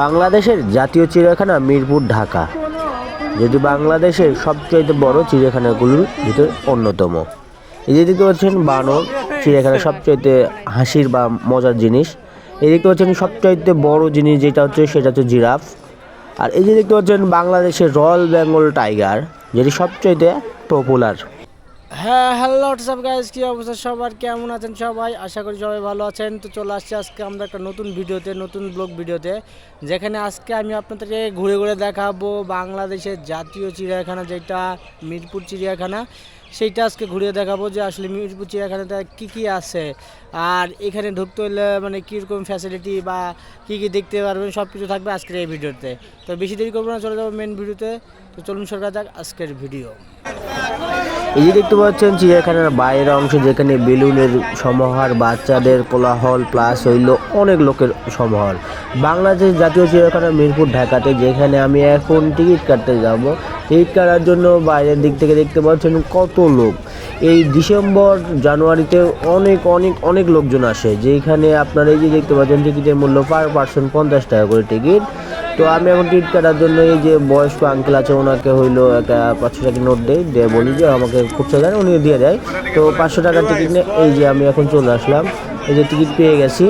বাংলাদেশের জাতীয় চিড়িয়াখানা মিরপুর, ঢাকা। যেটি বাংলাদেশের সবচাইতে বড় চিড়িয়াখানাগুলোর ভিতরে অন্যতম। এই যে দেখতে পাচ্ছেন, বানর চিড়িয়াখানা সবচাইতে হাসির বা মজার জিনিস। এই দেখতে পাচ্ছেন, সবচাইতে বড় জিনিস যেটা হচ্ছে, সেটা হচ্ছে জিরাফ। আর এই যে দেখতে পাচ্ছেন, বাংলাদেশের রয়্যাল বেঙ্গল টাইগার, যেটি সবচাইতে পপুলার হ্যাঁ হ্যালো হোয়াটসঅ্যাপ গাইজ কী অবস্থা? সবার কেমন আছেন সবাই? আশা করি সবাই ভালো আছেন। তো চলে আসছি আজকে আমরা একটা নতুন ভিডিওতে, নতুন ব্লগ ভিডিওতে, যেখানে আজকে আমি আপনাদেরকে ঘুরে ঘুরে দেখাবো বাংলাদেশের জাতীয় চিড়িয়াখানা যেটা, মিরপুর চিড়িয়াখানা। সেইটা আজকে ঘুরে দেখাবো যে আসলে মিরপুর চিড়িয়াখানাতে কী কী আছে। আর এখানে ঢুকতে হলে মানে কীরকম ফ্যাসিলিটি বা কী কী দেখতে পারবেন সব কিছু থাকবে আজকের এই ভিডিওতে। তো বেশি দেরি করব না, চলে যাব মেন ভিডিওতে। তো চলুন সরকার যাক আজকের ভিডিও এই দেখতে পাচ্ছেন চিড়িয়াখানার বাইরের অংশ যেখানে বেলুনের সমাহার, বাচ্চাদের কোলাহল প্লাস হইল অনেক লোকের সমাহার। বাংলাদেশ জাতীয় চিড়িয়াখানা মিরপুর, ঢাকাতে, যেখানে আমি এখন টিকিট কাটতে যাব। টিকিট কাটার জন্য বাইরের দিক থেকে দেখতে পাচ্ছেন কত লোক। এই ডিসেম্বর, জানুয়ারিতে অনেক অনেক অনেক লোকজন আসে। যেখানে আপনারা এই যে দেখতে পাচ্ছেন টিকিটের মূল্য পার পার্সন পঞ্চাশ টাকা করে টিকিট। তো আমি এখন টিকিট কাটার জন্য এই যে বয়স্ক আঙ্কেল আছে, ওনাকে হইল একটা পাঁচশো টাকা নোট দেয় দিয়ে বলি যে আমাকে খুব দেন উনি দিয়ে দেয়। তো পাঁচশো টাকার টিকিট নিয়ে এই যে আমি এখন চলে আসলাম। এই যে টিকিট পেয়ে গেছি।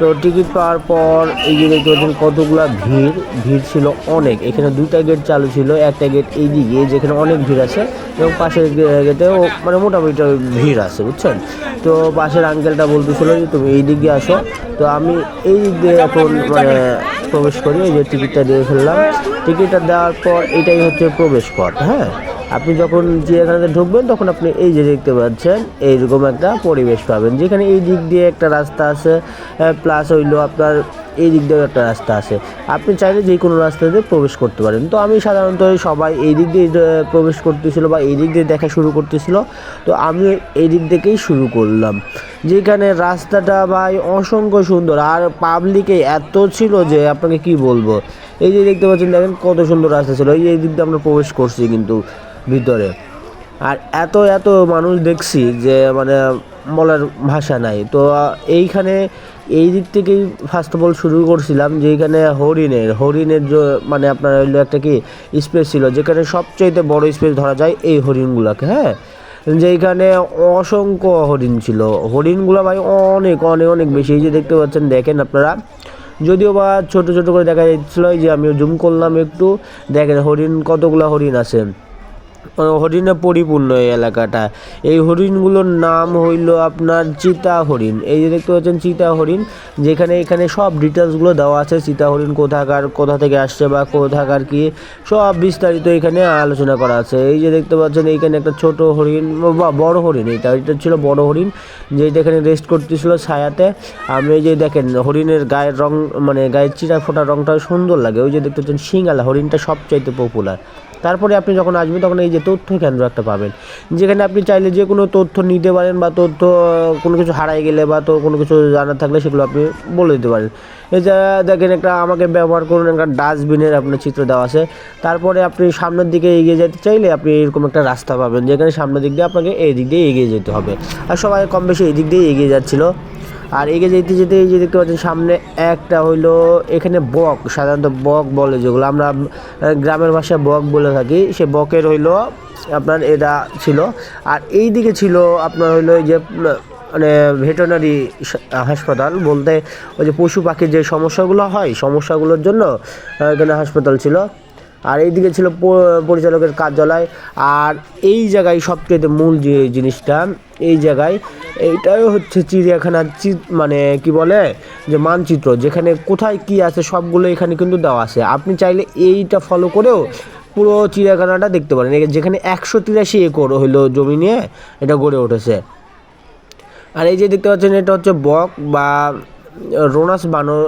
তো টিকিট পাওয়ার পর এই যে দেখতে পাচ্ছেন কতগুলা ভিড় ভিড় ছিল অনেক। এখানে দুইটা গেট চালু ছিল, একটা গেট এই দিকে যেখানে অনেক ভিড় আছে এবং পাশের গেটেও মানে মোটামুটি ভিড় আছে, বুঝছেন? তো পাশের আঙ্কেলটা বলতেছিল যে, তুমি এই দিক আসো। তো আমি এই দিক দিয়ে এখন মানে প্রবেশ করি, এই যে টিকিটটা দিয়ে ফেললাম। টিকিটটা দেওয়ার পর এটাই হচ্ছে প্রবেশ পথ হ্যাঁ? আপনি যখন চিড়িয়াখানাতে ঢুকবেন, তখন আপনি এই যে দেখতে পাচ্ছেন, এইরকম একটা পরিবেশ পাবেন। যেখানে এই দিক দিয়ে একটা রাস্তা আছে প্লাস হইল আপনার এই দিক দিয়েও একটা রাস্তা আছে। আপনি চাইলে যে কোনো রাস্তা দিয়ে প্রবেশ করতে পারেন। তো আমি সাধারণত সবাই এই দিক দিয়ে প্রবেশ করতেছিল বা এই দিক দিয়ে দেখা শুরু করতেছিল। তো আমি এই দিক থেকেই শুরু করলাম। যেখানে রাস্তাটা ভাই অসংখ্য সুন্দর। আর পাবলিকে এত ছিল যে আপনাকে কি বলব? এই যে দেখতে পাচ্ছেন, দেখেন কত সুন্দর রাস্তা ছিল। এই দিক দিয়ে আমরা প্রবেশ করছি কিন্তু। ভিতরে। আর এত এত মানুষ দেখছি যে মানে বলার ভাষা নাই। তো এইখানে, এই দিক থেকেই ফার্স্ট অফ অল শুরু করছিলাম যে, এখানে হরিণের হরিণের মানে আপনার হইল একটা কি স্পেস ছিল, যেখানে সবচাইতে বড় স্পেস ধরা যায় এই হরিণগুলোকে হ্যাঁ? যেখানে অসংখ্য হরিণ ছিল। হরিণগুলো ভাই অনেক অনেক অনেক বেশি। এই যে দেখতে পাচ্ছেন, দেখেন আপনারা। যদিও বা ছোট ছোট করে দেখা যাচ্ছিল যে আমিও জুম করলাম একটু। দেখেন হরিণ, কতগুলো হরিণ আছে। হরিণে পরিপূর্ণ এই এলাকাটা। এই হরিণগুলোর নাম হইল আপনার চিতা হরিণ। এই যে দেখতে পাচ্ছেন চিতা হরিণ, যেখানে এখানে সব ডিটেলসগুলো দেওয়া আছে, চিতা হরিণ কোথাকার, কোথা থেকে আসছে বা কোথাকার কি, সব বিস্তারিত এখানে আলোচনা করা আছে। এই যে দেখতে পাচ্ছেন এইখানে একটা ছোট হরিণ বা বড় হরিণ এটা এটা ছিল বড় হরিণ, যেটা এখানে রেস্ট করতেছিল ছায়াতে। আমি এই যে দেখেন হরিণের গায়ের রং মানে গায়ের চিরা ফোটা রংটা সুন্দর লাগে। ওই যে দেখতে পাচ্ছেন সিঙ্গালা, হরিণটা সবচাইতে পপুলার তারপরে আপনি যখন আসবেন, তখন এই যে তথ্য কেন্দ্র একটা পাবেন। যেখানে আপনি চাইলে যে কোনো তথ্য নিতে পারেন বা তথ্য কোনো কিছু হারাই গেলে বা তো কোনো কিছু জানার থাকলে সেগুলো আপনি বলে দিতে পারেন। যে দেখেন একটা আমাকে ব্যবহার করুন একটা ডাস্টবিনের আপনার চিত্র দেওয়া আছে। তারপরে আপনি সামনের দিকে এগিয়ে যেতে চাইলে আপনি এরকম একটা রাস্তা পাবেন, যেখানে সামনের দিক দিয়ে আপনাকে এই দিক দিয়ে এগিয়ে যেতে হবে। আর সবাই কম বেশি এই দিক দিয়ে এগিয়ে যাচ্ছিল। আর এগিয়ে যেতে যেতে এই যে দেখতে পাচ্ছেন, সামনে একটা হইল এখানে বক, সাধারণত বক বলে যেগুলো। আমরা গ্রামের ভাষায় বক বলে থাকি। সে বকের হইল আপনার এটা ছিল। আর এই দিকে ছিল আপনার হইল যে মানে ভেটেরিনারি হাসপাতাল বলতে ওই যে পশু পাখির যে সমস্যাগুলো হয়, সমস্যাগুলোর জন্য এখানে হাসপাতাল ছিল। আর এইদিকে ছিল পরিচালকের কার্যালয়। আর এই জায়গায় সবচেয়ে মূল যে জিনিসটা, এই জায়গায় এইটাই হচ্ছে চিড়িয়াখানার চি- মানে কি বলে, যে মানচিত্র, যেখানে কোথায় কি আছে সবগুলো এখানে কিন্তু দেওয়া আছে। আপনি চাইলে এইটা ফলো করেও পুরো চিড়িয়াখানাটা দেখতে পারেন। যেখানে একশো তিরাশি একর হইল জমি নিয়ে এটা গড়ে উঠেছে। আর এই যে দেখতে পাচ্ছেন, এটা হচ্ছে বক বা রোনাস বানর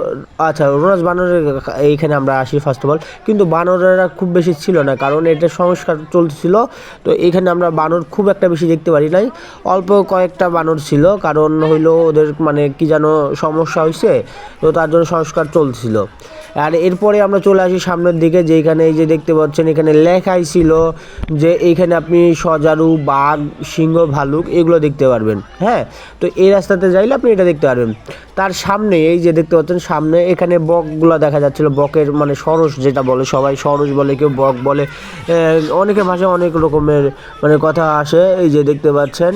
আচ্ছা রোনাস বানরের এইখানে আমরা আসি ফার্স্ট অফ অল কিন্তু বানরেরা খুব বেশি ছিল না, কারণ এটা সংস্কার চলছিল। তো এইখানে আমরা বানর খুব একটা বেশি দেখতে পারি নাই। অল্প কয়েকটা বানর ছিল, কারণ হইল ওদের মানে কি যেন সমস্যা হয়েছে তো তার জন্য সংস্কার চলছিল। আর এরপরে আমরা চলে আসি সামনের দিকে যেখানে এই যে দেখতে পাচ্ছেন, এখানে লেখাই ছিল যে এইখানে আপনি সজারু, বাঘ, সিংহ, ভালুক এগুলো দেখতে পারবেন। হ্যাঁ তো এই রাস্তাতে যাইলে আপনি এটা দেখতে পারবেন। তার সামনে সামনে, এই যে দেখতে পাচ্ছেন সামনে, এখানে বকগুলো দেখা যাচ্ছিল, বকের মানে সরস যেটা বলে, সবাই সরস বলে, কেউ বক বলে। অনেকের ভাষায় অনেক রকমের মানে কথা আসে, এই যে দেখতে পাচ্ছেন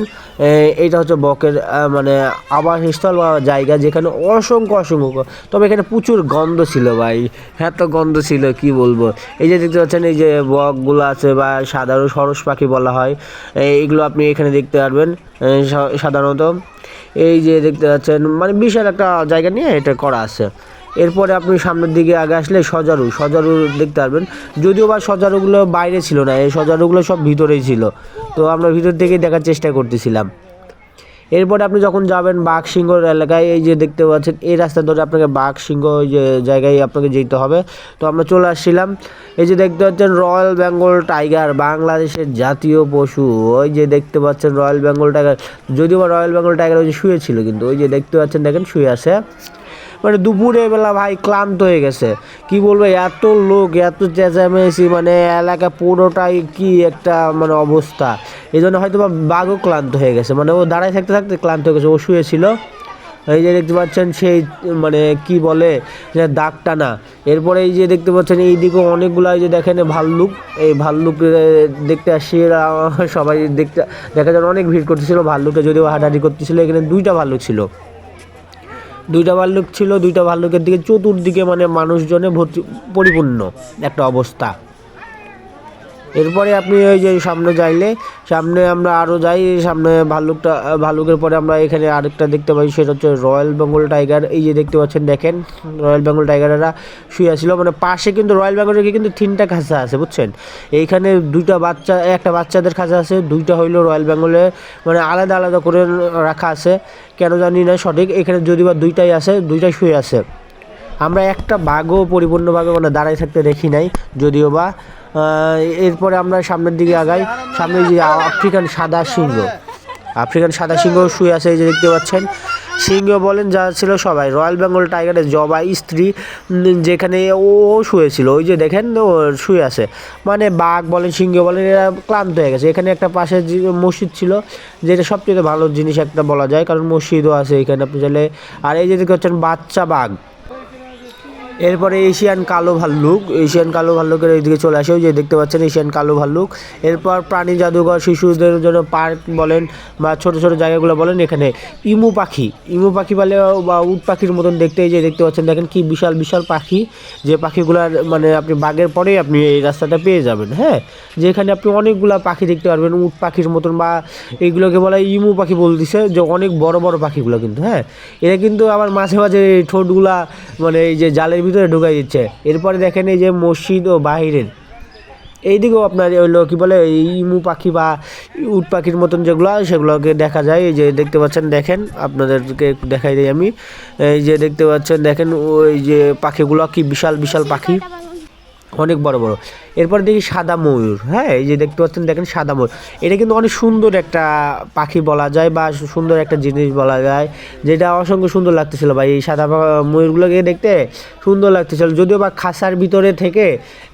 এইটা হচ্ছে বকের মানে আবাসস্থল বা জায়গা যেখানে অসংখ্য অসংখ্য, তবে এখানে প্রচুর গন্ধ ছিল ভাই, এত গন্ধ ছিল, কি বলব? এই যে দেখতে পাচ্ছেন, এই যে বকগুলো আছে বা সাধারণ সরস পাখি বলা হয় এইগুলো আপনি এখানে দেখতে পারবেন সাধারণত। এই যে দেখতে পাচ্ছেন মানে বিশাল একটা জায়গা নিয়ে এটা করা আছে। এরপরে আপনি সামনের দিকে আগে আসলে সজারু সজারু দেখতে পারবেন। যদিও বা সজারুগুলো বাইরে ছিল না, এই সজারুগুলো সব ভিতরেই ছিল। তো আমরা ভিতর থেকেই দেখার চেষ্টা করতেছিলাম। এরপরে আপনি যখন যাবেন বাঘ সিংহ এলাকায়, এই যে দেখতে পাচ্ছেন, এই রাস্তা ধরে আপনাকে বাঘ সিংহ ওই যে জায়গায় আপনাকে যেতে হবে। তো আমরা চলে আসছিলাম। এই যে দেখতে পাচ্ছেন, রয়্যাল বেঙ্গল টাইগার, বাংলাদেশের জাতীয় পশু। ওই যে দেখতে পাচ্ছেন, রয়্যাল বেঙ্গল টাইগার। যদিও বা রয়্যাল বেঙ্গল টাইগার ওই যে শুয়েছিল কিন্তু ওই যে দেখতে পাচ্ছেন, দেখেন শুয়ে আছে। মানে দুপুরে বেলা ভাই ক্লান্ত হয়ে গেছে। কি বলব, এত লোক, এত চেঁচামেচি মানে এলাকা পুরোটাই কি একটা মানে অবস্থা। এই জন্য হয়তো বা বাঘও ক্লান্ত হয়ে গেছে। মানে ও দাঁড়ায় থাকতে থাকতে ক্লান্ত হয়ে গেছে। ও শুয়েছিল। এই যে দেখতে পাচ্ছেন সেই মানে কি বলে, যে দাগ টানা এরপরে এই যে দেখতে পাচ্ছেন এই দিকে অনেকগুলো এই যে দেখেন ভাল্লুক। এই ভাল্লুক দেখতে এরা সবাই দেখতে, দেখা যায় অনেক ভিড় করতেছিল ভাল্লুকে, যদিও হাঁটাহাঁটি করতেছিল। এখানে দুইটা ভাল্লুক ছিল। দুইটা ভাল্লুক ছিল দুইটা ভাল্লুকের দিকে চতুর্দিকে মানে মানুষজনে ভর্তি পরিপূর্ণ একটা অবস্থা। এরপরে আপনি ওই যে সামনে যাইলে, সামনে আমরা আরও যাই, সামনে ভাল্লুকটা ভাল্লুকের পরে আমরা এখানে আরেকটা দেখতে পাই, সেটা হচ্ছে রয়্যাল বেঙ্গল টাইগার। এই যে দেখতে পাচ্ছেন, দেখেন, রয়্যাল বেঙ্গল টাইগারেরা শুয়ে ছিল মানে পাশে কিন্তু রয়্যাল বেঙ্গলের কিন্তু তিনটা খাঁচা আছে, বুঝছেন? এইখানে দুইটা বাচ্চা, একটা বাচ্চাদের খাঁচা আছে, দুইটা হইল রয়্যাল বেঙ্গলে মানে আলাদা আলাদা করে রাখা আছে। কেন জানি না সঠিক, এখানে যদি বা দুইটাই আছে, দুইটাই শুয়ে আছে। আমরা একটা বাঘও পরিপূর্ণভাবে মানে দাঁড়ায় থাকতে দেখি নাই, যদিও বা এরপরে আমরা সামনের দিকে আগাই। সামনে যে আফ্রিকান সাদা সিংহ। আফ্রিকান সাদা সিংহ শুয়ে আছে এই যে দেখতে পাচ্ছেন। সিংহ বলেন, যা ছিল সবাই। রয়্যাল বেঙ্গল টাইগারের জবাই স্ত্রী যেখানে ও শুয়েছিল। ওই যে দেখেন, ও শুয়ে আছে। মানে বাঘ বলেন, সিংহ বলেন, এরা ক্লান্ত হয়ে গেছে। এখানে একটা পাশে মসজিদ ছিল, যেটা সবচেয়ে ভালো জিনিস একটা বলা যায়। কারণ মসজিদও আছে এখানে, আপনি চাইলে আর এই যে দেখতে পাচ্ছেন, বাচ্চা বাঘ। এরপরে এশিয়ান কালো ভাল্লুক, এশিয়ান কালো ভাল্লুকের এইদিকে চলে আসে যে দেখতে পাচ্ছেন এশিয়ান কালো ভাল্লুক। এরপর প্রাণী জাদুঘর, শিশুদের জন্য পার্ক বলেন বা ছোট ছোট জায়গাগুলো বলেন এখানে। ইমু পাখি ইমু পাখি বলে বা উট পাখির মতন দেখতে যে দেখতে পাচ্ছেন, দেখেন কি বিশাল বিশাল পাখি। যে পাখিগুলার মানে আপনি বাঘের পরেই আপনি এই রাস্তাটা পেয়ে যাবেন হ্যাঁ? যেখানে আপনি অনেকগুলা পাখি দেখতে পারবেন, উট পাখির মতন বা এইগুলোকে বলা ইমু পাখি বলতেছে, যে অনেক বড় বড় পাখিগুলো কিন্তু হ্যাঁ? এরা কিন্তু আবার মাঝে মাঝে ঠোঁটগুলা মানে এই যে জালের ভিতরে ঢুকাই দিচ্ছে। এরপরে দেখেন এই যে মসজিদ ও বাহিরের। এইদিকেও আপনার হইল কী বলে ইমু পাখি বা উট পাখির মতন যেগুলো সেগুলোকে দেখা যায়। এই যে দেখতে পাচ্ছেন, দেখেন, আপনাদেরকে দেখাই দিই আমি। এই যে দেখতে পাচ্ছেন, দেখেন, ওই যে পাখিগুলো কি বিশাল বিশাল পাখি। অনেক বড় বড়। এরপর দেখি সাদা ময়ূর হ্যাঁ এই যে দেখতে পাচ্ছেন, দেখেন সাদা ময়ূর। এটা কিন্তু অনেক সুন্দর একটা পাখি বলা যায় বা সুন্দর একটা জিনিস বলা যায়, যেটা অসংখ্য সুন্দর লাগতেছিল ভাই। এই সাদা ময়ূরগুলোকে দেখতে সুন্দর লাগতেছিল। যদিও বা খাসার ভিতরে থেকে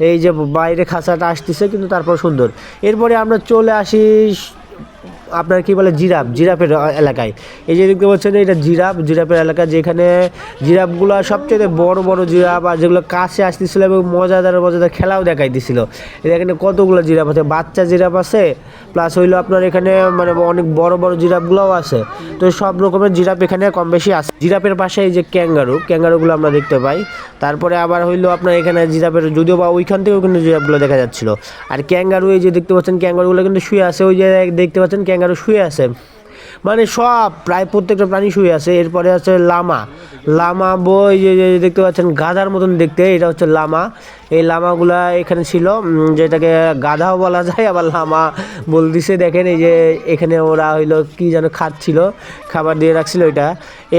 এই যে বাইরে খাসাটা আসতেছে, কিন্তু তারপর সুন্দর। এরপরে আমরা চলে আসি আপনার কি বলে জিরাফ, জিরাফের এলাকায়। এই যে দেখতে পাচ্ছেন, এটা জিরাফ, জিরাফের এলাকা যেখানে জিরাফগুলো সবচেয়ে বড় বড় জিরাফ আর যেগুলো কাছে আসতেছিল এবং মজাদার মজাদার খেলাও দেখাই দিছিল এখানে কতগুলো জিরাফ আছে? বাচ্চা জিরাফ আছে প্লাস হইল আপনার এখানে মানে অনেক বড় বড় জিরাফগুলোও আছে। তো সব রকমের জিরাফ এখানে কম বেশি আছে। জিরাফের পাশে এই যে ক্যাঙ্গারু, ক্যাঙ্গারুগুলো আমরা দেখতে পাই। তারপরে আবার হইল আপনার এখানে জিরাফের, যদিও বা ওইখান থেকেও কিন্তু জিরাফগুলো দেখা যাচ্ছিল। আর ক্যাঙ্গারু, এই যে দেখতে পাচ্ছেন, ক্যাঙ্গারুগুলো কিন্তু শুয়ে আছে। ওই যে দেখতে পাচ্ছেন ক্যাঙ্গারু শুয়ে আছে। মানে সব প্রায় প্রত্যেকটা প্রাণী শুয়ে আছে। এরপরে আছে লামা। লামা বই যে দেখতে পাচ্ছেন গাধার মতন দেখতে। এটা হচ্ছে লামা। এই লামাগুলা এখানে ছিল যেটাকে গাধাও বলা যায়, আবার লামা বলতেছে, দেখেন এই যে এখানে ওরা হইল কি যেন খাচ্ছিল, খাবার দিয়ে রাখছিল এটা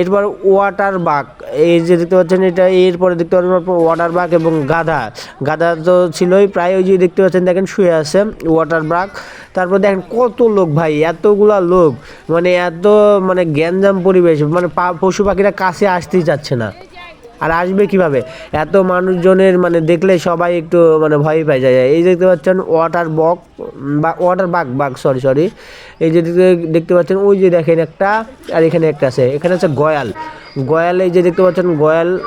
এরপর ওয়াটার বাঘ, এই যে দেখতে পাচ্ছেন এটা, এরপরে দেখতে পাচ্ছেন ওয়াটার বাঘ এবং গাধা। গাধা তো ছিলই প্রায়, ওই যে দেখতে পাচ্ছেন, দেখেন শুয়ে আছে ওয়াটার বাঘ। তারপর দেখেন কত লোক ভাই, এতগুলা লোক মানে এত মানে গ্যাঞ্জাম পরিবেশ মানে পশু পাখিরা কাছে আসতেই চাচ্ছে না। আর আসবে কীভাবে? এত মানুষজনের মানে দেখলে সবাই একটু মানে ভয় পাই যায় এই দেখতে পাচ্ছেন ওয়াটার বক বা water bug bug sorry sorry এই যে দেখতে- পাচ্ছেন, ওই যে দেখেন একটা, আর এখানে একটা আছে, এখানে আছে গয়াল। গয়াল এই যে দেখতে পাচ্ছেন, গয়াল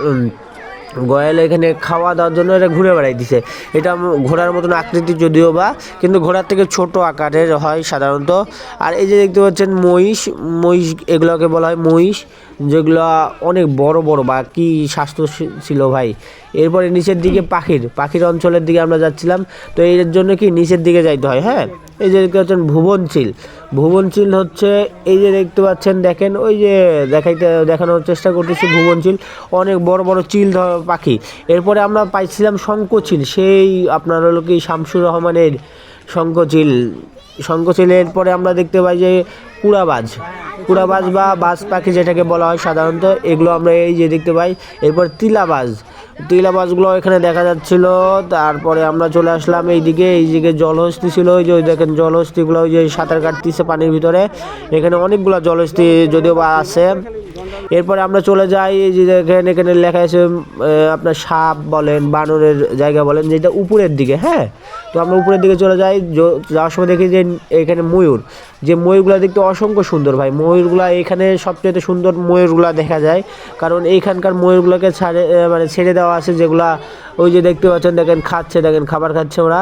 গয়াল এখানে খাওয়া দাওয়ার জন্য এটা ঘুরে বেড়াই বেড়াইতেছে এটা ঘোড়ার মতন আকৃতি যদিও বা, কিন্তু ঘোড়ার থেকে ছোট আকারের হয় সাধারণত। আর এই যে দেখতে পাচ্ছেন মহিষ মহিষ এগুলোকে বলা হয় মহিষ, যেগুলো অনেক বড় বড় বা কি স্বাস্থ্য ছিল ভাই। এরপরে নিচের দিকে পাখির পাখির অঞ্চলের দিকে আমরা যাচ্ছিলাম। তো এর জন্য কি নিচের দিকে যাইতে হয় হ্যাঁ? এই যে দেখতে পাচ্ছেন ভুবনশীল ভুবনশীল হচ্ছে, এই যে দেখতে পাচ্ছেন, দেখেন, ওই যে দেখাইতে, দেখানোর চেষ্টা করতেছি ভুবনশীল অনেক বড় বড় চিল পাখি। এরপরে আমরা পাইছিলাম শঙ্কচিল সেই আপনার হলো কি শামসুর রহমানের শঙ্কচিল শঙ্কচিলের পরে আমরা দেখতে পাই যে কুড়াবাজ। কুড়াবাজ বা বাজ পাখি যেটাকে বলা হয় সাধারণত, এগুলো আমরা এই যে দেখতে পাই। এরপর তিলাবাজ। তিলাবাজগুলো এখানে দেখা যাচ্ছিল, তারপরে আমরা চলে আসলাম এইদিকে। এইদিকে জলহস্তি ছিল, ওই যে ওই দেখেন জলহস্তিগুলো ওই যে সাঁতার কাটতেছে পানির ভিতরে। এখানে অনেকগুলো জলহস্তি যদিও বা আছে। এরপরে আমরা চলে যাই যে দেখেন এখানে লেখা আছে আপনার সাপ বলেন, বানরের জায়গা বলেন, যেটা উপরের দিকে হ্যাঁ? তো আমরা উপরের দিকে চলে যাই যাওয়ার সময় দেখি যে এখানে ময়ূর। যে ময়ূরগুলো দেখতে অসংখ্য সুন্দর ভাই, ময়ূরগুলা এখানে সবচেয়ে সুন্দর ময়ূরগুলা দেখা যায়। কারণ এইখানকার ময়ূরগুলোকে ছাড়ে মানে ছেড়ে দেওয়া আছে যেগুলা ওই যে দেখতে পাচ্ছেন, দেখেন খাচ্ছে, দেখেন খাবার খাচ্ছে ওরা।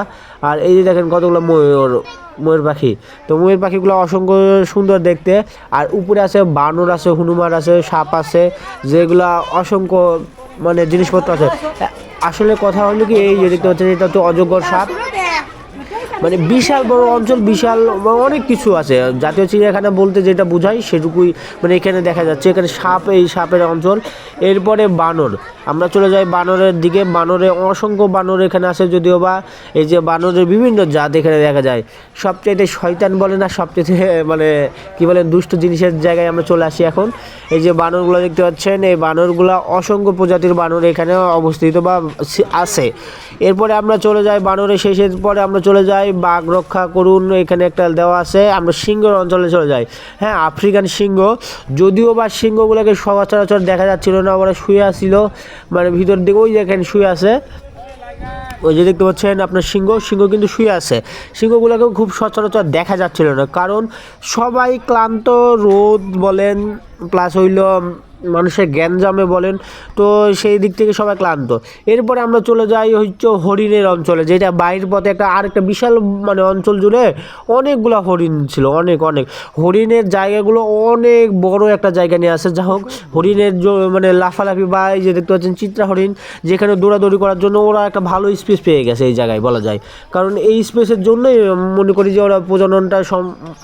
আর এই যে দেখেন কতগুলো ময়ূর ময়ূর পাখি। তো ময়ূর পাখিগুলো অসংখ্য সুন্দর দেখতে। আর উপরে আছে বানর আছে, হনুমান আছে, সাপ আছে, যেগুলা অসংখ্য মানে জিনিসপত্র আছে। আসলে কথা হলো কি, এই যে দেখতে পাচ্ছেন, এটা হচ্ছে অজগর সাপ। মানে বিশাল বড় অঞ্চল, বিশাল অনেক কিছু আছে। জাতীয় চিড়িয়াখানা বলতে যেটা বোঝায় সেটুকুই মানে এখানে দেখা যাচ্ছে। এখানে সাপ, এই সাপের অঞ্চল। এরপরে বানর। আমরা চলে যাই বানরের দিকে। বানরে অসংখ্য বানর এখানে আছে যদিও বা এই যে বানরের বিভিন্ন জাত এখানে দেখা যায়। সবচেয়ে শয়তান বলে না সবচেয়ে মানে কি বলে, দুষ্ট জিনিসের জায়গায় আমরা চলে আসি এখন। এই যে বানরগুলো দেখতে পাচ্ছেন, এই বানরগুলো অসংখ্য প্রজাতির বানর এখানে অবস্থিত বা আছে। এরপরে আমরা চলে যাই বানরের শেষের পরে আমরা চলে যাই বাঘ রক্ষা করুন, এখানে একটা দেওয়া আছে, আমরা সিংহর অঞ্চলে চলে যাই। হ্যাঁ আফ্রিকান সিংহ, যদিও বা সিংহগুলোকে সচরাচর দেখা যাচ্ছিল না, ওরা শুয়ে আসছিল মানে ভিতর দিকে ওই দেখেন শুয়ে আছে। ওই যে দেখতে পাচ্ছেন আপনার সিংহ সিংহ কিন্তু শুয়ে আছে। সিংহগুলোকে খুব সচরাচর দেখা যাচ্ছিল না, কারণ সবাই ক্লান্ত, রোদ বলেন প্লাস হইল মানুষের জ্ঞানজামে বলেন, তো সেই দিক থেকে সবাই ক্লান্ত। এরপরে আমরা চলে যাই হচ্ছে হরিণের অঞ্চলে, যেটা বাইরের পথে একটা আর একটা বিশাল মানে অঞ্চল জুড়ে অনেকগুলো হরিণ ছিল, অনেক অনেক। হরিণের জায়গাগুলো অনেক বড় একটা জায়গা নিয়ে আসে। যা হোক, হরিণের মানে লাফালাফি বা এই যে দেখতে পাচ্ছেন চিত্রা হরিণ, যেখানে দৌড়াদৌড়ি করার জন্য ওরা একটা ভালো স্পেস পেয়ে গেছে এই জায়গায় বলা যায়। কারণ এই স্পেসের জন্যই মনে করি যে ওরা প্রজননটা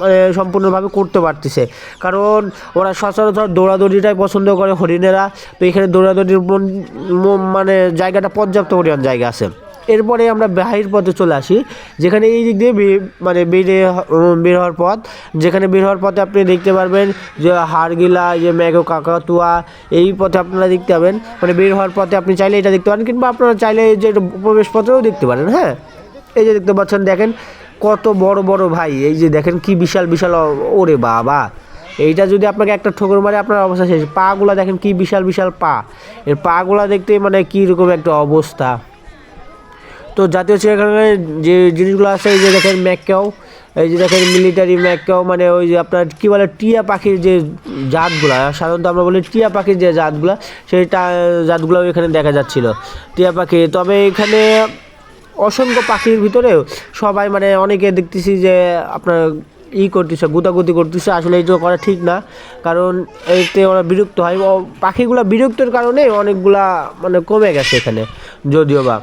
মানে সম্পূর্ণভাবে করতে পারতেছে। কারণ ওরা সচরাচর দৌড়াদৌড়িটাই পছন্দ করে হরিণেরা। তো এখানে দৌড়াদৌড়ির মন- জায়গাটা পর্যাপ্ত পরিমাণ জায়গা আছে। এরপরে আমরা বাহির পথে চলে আসি, যেখানে এই দিক দিয়ে মানে বেরিয়ে হ- বের হওয়ার পথ। যেখানে বের হওয়ার পথে আপনি দেখতে পারবেন যে হাড়গিলা, যে ম্যাগো কাকাতুয়া, এই পথে আপনারা দেখতে পাবেন। মানে বের হওয়ার পথে আপনি চাইলে এটা দেখতে পারেন, কিংবা আপনারা চাইলে যে প্রবেশ পথেও দেখতে পারেন হ্যাঁ? এই যে দেখতে পাচ্ছেন, দেখেন কত বড় বড় ভাই, এই যে দেখেন কি বিশাল বিশাল, ওরে বাবা। এইটা যদি আপনাকে একটা ঠোকর মারে, আপনার অবস্থা শেষ। পাগুলা দেখেন কি বিশাল বিশাল পা। এর পাগুলা দেখতে মানে কীরকম একটা অবস্থা। তো জাতীয় চিড়িয়াখানায় যে জিনিসগুলো আছে, এই যে দেখেন ম্যাকাও এই যে দেখেন মিলিটারি ম্যাকাও মানে ওই যে আপনার কী বলে, টিয়া পাখির যে জাতগুলো, সাধারণত আমরা বলি টিয়া পাখির যে জাতগুলো, সেই জাতগুলো এখানে দেখা যাচ্ছিল। টিয়া পাখি, তবে এখানে অসংখ্য পাখির ভিতরেও সবাই মানে অনেকে দেখতেছি যে আপনার ই করতেছে, গুতাগুতি করতেছে, আসলে এই তো করা ঠিক না। কারণ এতে ওরা বিরক্ত হয়। পাখিগুলো বিরক্তর কারণে অনেকগুলা মানে কমে গেছে এখানে, যদিও বা।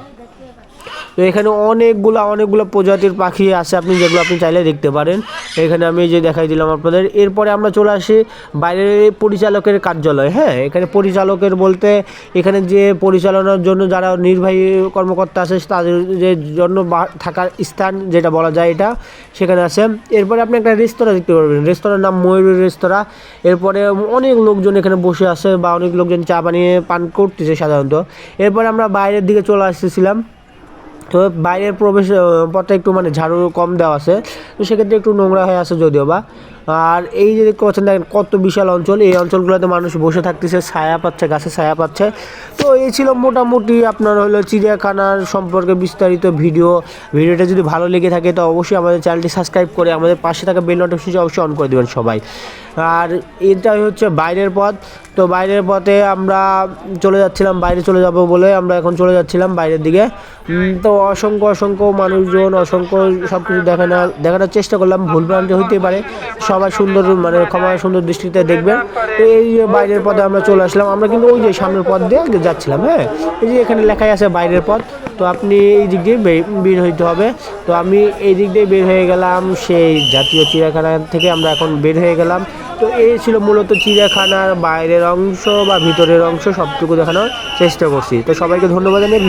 তো এখানে অনেকগুলা, অনেকগুলো প্রজাতির পাখি আছে আপনি যেগুলো আপনি চাইলে দেখতে পারেন। এখানে আমি যে দেখাই দিলাম আপনাদের। এরপরে আমরা চলে আসি বাইরের পরিচালকের কার্যালয়। হ্যাঁ এখানে পরিচালকের বলতে এখানে যে পরিচালনার জন্য যারা নির্বাহী কর্মকর্তা আছে, তাদের যে জন্য থাকার স্থান যেটা বলা যায় এটা, সেখানে আছে। এরপরে আপনি একটা রেস্তোরাঁ দেখতে পারবেন। রেস্তোরাঁর নাম ময়ূরের রেস্তোরাঁ। এরপরে অনেক লোকজন এখানে বসে আছে বা অনেক লোকজন চা বানিয়ে পান করতেছে সাধারণত। এরপরে আমরা বাইরের দিকে চলে আসতেছিলাম। তো বাইরের প্রবেশ পথে একটু মানে ঝাড়ু কম দেওয়া আছে। তো সেক্ষেত্রে একটু নোংরা হয়ে আছে যদিও বা। আর এই যে দেখতে পাচ্ছেন, দেখেন কত বিশাল অঞ্চল। এই অঞ্চলগুলোতে মানুষ বসে থাকতেছে, ছায়া পাচ্ছে, গাছে ছায়া পাচ্ছে। তো এই ছিল মোটামুটি আপনার হলো চিড়িয়াখানার সম্পর্কে বিস্তারিত ভিডিও। ভিডিওটা যদি ভালো লেগে থাকে, তো অবশ্যই আমাদের চ্যানেলটি সাবস্ক্রাইব করে আমাদের পাশে থাকা বেল নোটিফিকেশন অবশ্যই অন করে দেবেন সবাই। আর এটাই হচ্ছে বাইরের পথ। তো বাইরের পথে আমরা চলে যাচ্ছিলাম, বাইরে চলে যাব বলে আমরা এখন চলে যাচ্ছিলাম বাইরের দিকে। তো অসংখ্য অসংখ্য মানুষজন, অসংখ্য সব কিছু দেখানো দেখানোর চেষ্টা করলাম। ভুলভ্রান্তি হইতে পারে। সবাই সুন্দর মানে ক্ষমা সুন্দর দৃষ্টিতে দেখবেন তো এই বাইরের পথে আমরা চলে আসলাম, আমরা কিন্তু ওই যে সামনের পথ দিয়ে যাচ্ছিলাম হ্যাঁ? এই যে এখানে লেখাই আছে বাইরের পথ, তো আপনি এই দিক দিয়ে বের হইতে হবে। তো আমি এই দিক দিয়ে বের হয়ে গেলাম, সেই জাতীয় চিড়িয়াখানা থেকে আমরা এখন বের হয়ে গেলাম। তো এই ছিল মূলত চিড়িয়াখানার বাইরের অংশ বা ভিতরের অংশ, সবটুকু দেখানোর চেষ্টা করছি। তো সবাইকে ধন্যবাদ জানিয়ে